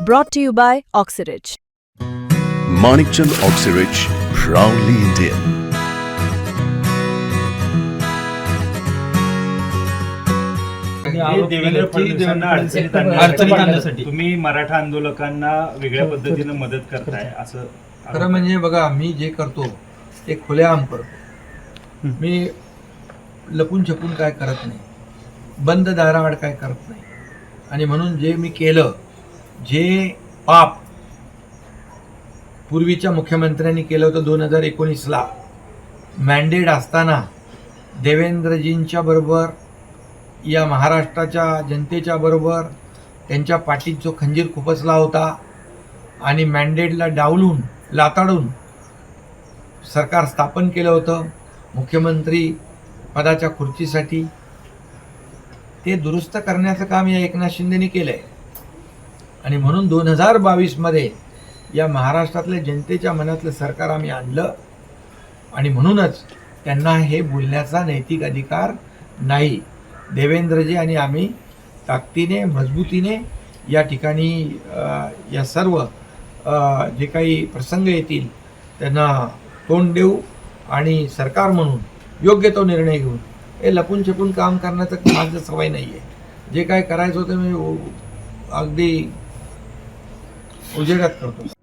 Brought to you by Oxyridge. Manikchand Oxyrich, proudly Indian. हे देवेंद्र फडणवीसांना अडचणीत अडचणीत आणण्यासाठी आणण्यासाठी. तुम्ही मराठा आंदोलकांना वेगळ्या पद्धतीने मदत करताय असं खरं म्हणजे बघा मी जे करतो ते खुलेआम करतो मी लपून छपून काय करत नाही बंद दाराआड काय करत नाही आणि म्हणून जे मी केलं जे पाप पूर्वीच्या मुख्यमंत्र्यांनी केलं होतं दोन हजार एकोणीसला मॅन्डेट असताना देवेंद्रजींच्या बरोबर या महाराष्ट्राच्या जनतेच्या बरोबर त्यांच्या पाठीत जो खंजीर खुपसला होता आणि मॅन्डेटला डावलून लाताडून सरकार स्थापन केलं होतं मुख्यमंत्री पदाच्या खुर्चीसाठी ते दुरुस्त करण्याचं काम या एकनाथ शिंदेनी केलं आहे आणि म्हणून दोन हजार बावीसमध्ये या महाराष्ट्रातल्या जनतेच्या मनातलं सरकार आम्ही आणलं. आणि म्हणूनच त्यांना हे बोलण्याचा नैतिक अधिकार नाही. देवेंद्रजी आणि आम्ही ताकदीने मजबूतीने या ठिकाणी या सर्व जे काही प्रसंग येतील त्यांना तोंड देऊ आणि सरकार म्हणून योग्य तो निर्णय घेऊन हे लपून छपून काम करण्याचं माझं सवय नाही आहे जे काय करायचं होतं मी अगदी उजेडात करतो